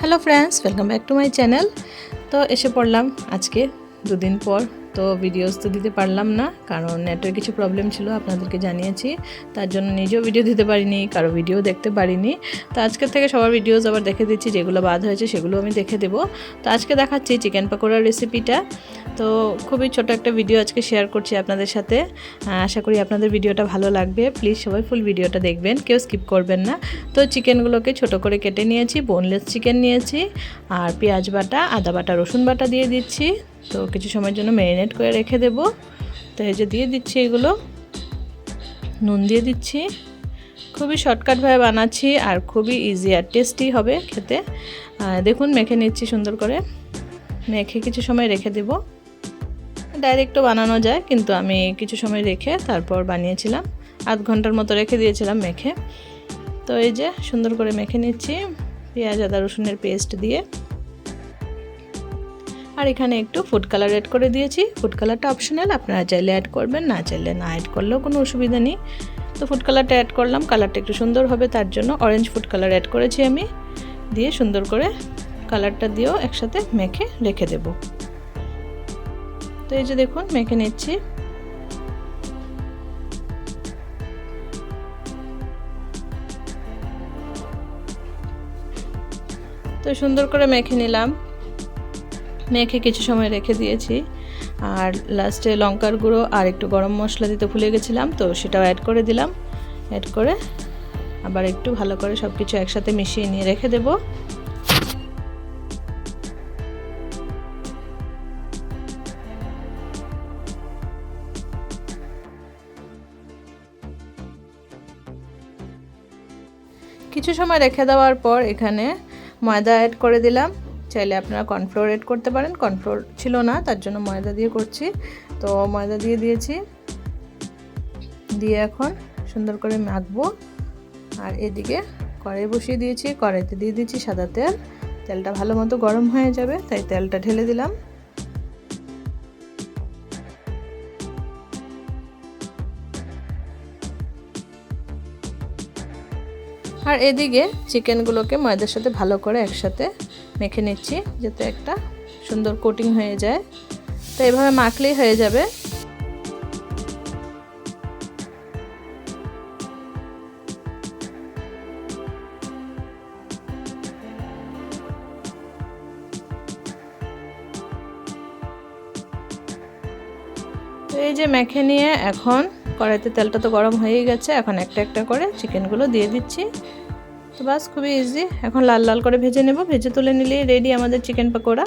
Hello friends welcome back to my channel তো এসে পড়লাম আজকে দুদিন পর। তো ভিডিওস তো দিতে পারলাম না, কারণ নেটের কিছু প্রবলেম ছিল, আপনাদেরকে জানিয়েছি। তার জন্য নিজেও ভিডিও দিতে পারিনি, কারও ভিডিও দেখতে পারিনি। তো আজকের থেকে সবার ভিডিওস আবার দেখে দিচ্ছি, যেগুলো বাদ হয়েছে সেগুলো আমি দেখে দেবো। তো আজকে দেখাচ্ছি চিকেন পকোড়ার রেসিপিটা তো খুবই ছোট একটা ভিডিও আজকে শেয়ার করছি আপনাদের সাথে। আশা করি আপনাদের ভিডিওটা ভালো লাগবে। প্লিজ সবাই ফুল ভিডিওটা দেখবেন, কেউ স্কিপ করবেন না। তো চিকেনগুলোকে ছোট করে কেটে নিয়েছি বোনলেস চিকেন নিয়েছি, আর পেঁয়াজ বাটা, আদা বাটা, রসুন বাটা দিয়ে দিচ্ছি। তো কিছু সময়ের জন্য ম্যারিনেট করে রেখে দেব। তো এই যে দিয়ে দিচ্ছি এগুলো। নুন দিয়ে দিচ্ছি। খুবই শর্টকাটভাবে বানাচ্ছি আর খুবই ইজি আর টেস্টি হবে খেতে। দেখুন, মেখে নিচ্ছি সুন্দর করে। মেখে কিছু সময় রেখে দেব। ডাইরেক্টও বানানো যায়, কিন্তু আমি কিছু সময় রেখে তারপর বানিয়েছিলাম। আধ ঘণ্টার মতো রেখে দিয়েছিলাম মেখে। তো এই যে সুন্দর করে মেখে নিচ্ছি। পেঁয়াজ, আদা, রসুনের পেস্ট দিয়ে। আর এখানে একটু ফুড কালার অ্যাড করে দিয়েছি। ফুড কালারটা অপশনাল আপনারা চাইলে অ্যাড করবেন, না চাইলে না অ্যাড করলেও কোনো অসুবিধা নেই। তো ফুড কালারটা অ্যাড করলাম কালারটা একটু সুন্দর হবে, তার জন্য অরেঞ্জ ফুড কালার অ্যাড করেছি আমি। দিয়ে সুন্দর করে কালারটা দিয়েও একসাথে মেখে রেখে দেব। তো এই যে দেখুন, মেখে নিচ্ছি। তো সুন্দর করে মেখে নিলাম। মেখে কিছু সময় রেখে দিয়েছি। আর লাস্টে লঙ্কার গুঁড়ো আর একটু গরম মশলা দিতে ভুলে গেছিলাম, তো সেটাও অ্যাড করে দিলাম। অ্যাড করে আবার একটু ভালো করে সব কিছু একসাথে মিশিয়ে নিয়ে রেখে দেব। কিছু সময় রেখে দেওয়ার পর এখানে ময়দা অ্যাড করে দিলাম। চাইলে আপনারা কর্নফ্লোর এড করতে পারেন। কর্নফ্লোর ছিল না, তার জন্য ময়দা দিয়ে করছি। তো ময়দা দিয়ে দিয়েছি। দিয়ে এখন সুন্দর করে মাখবো। আর এদিকে কড়াই বসিয়ে দিয়েছি। কড়াইতে দিয়ে দিয়েছি সাদা তেল। তেলটা ভালো মতো গরম হয়ে যাবে, তাই তেলটা ঢেলে দিলাম। আর এদিকে চিকেনগুলোকে ময়দার সাথে ভালো করে একসাথে মেখে নিচ্ছি যাতে একটা সুন্দর কোটিং হয়ে যায়। তো এভাবে মাখলেই হয়ে যাবে। তো এই যে মেখে নিয়ে এখন কড়াইতে তেলটা তো গরম হয়েই গেছে, এখন একটা একটা করে চিকেনগুলো দিয়ে দিচ্ছি। তো বাস, খুবই ইজি এখন লাল লাল করে ভেজে নেব। ভেজে তুলে নিলেই রেডি আমাদের চিকেন পকোড়া।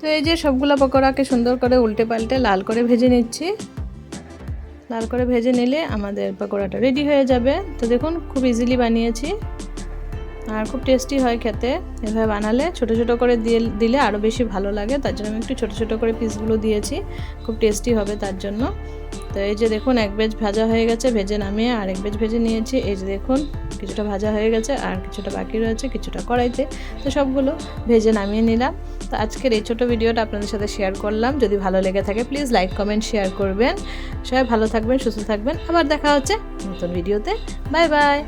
তো এই যে সবগুলো পকোড়াকে সুন্দর করে উল্টে পাল্টে লাল করে ভেজে নিচ্ছি। লাল করে ভেজে নিলে আমাদের পকোড়াটা রেডি হয়ে যাবে। তো দেখুন, খুব ইজিলি বানিয়েছি। আর খুব টেস্টি হয় খেতে। এভাবে বানালে ছোট ছোট করে দিয়ে দিলে আরও বেশি ভালো লাগে। তার জন্য আমি একটু ছোট ছোট করে পিসগুলো দিয়েছি। খুব টেস্টি হবে তার জন্য। তো এই যে দেখুন, এক বেজ ভাজা হয়ে গেছে, ভেজে নামিয়ে আর এক বেজ ভেজে নিয়েছি। এই যে দেখুন কিছুটা ভাজা হয়ে গেছে আর কিছুটা বাকি রয়েছে, কিছুটা কড়াইতে। তো সবগুলো ভেজে নামিয়ে নিলাম। তো আজকের এই ছোটো ভিডিওটা আপনাদের সাথে শেয়ার করলাম। যদি ভালো লেগে থাকে প্লিজ লাইক কমেন্ট শেয়ার করবেন। সবাই ভালো থাকবেন, সুস্থ থাকবেন। আবার দেখা হচ্ছে নতুন ভিডিওতে। Bye bye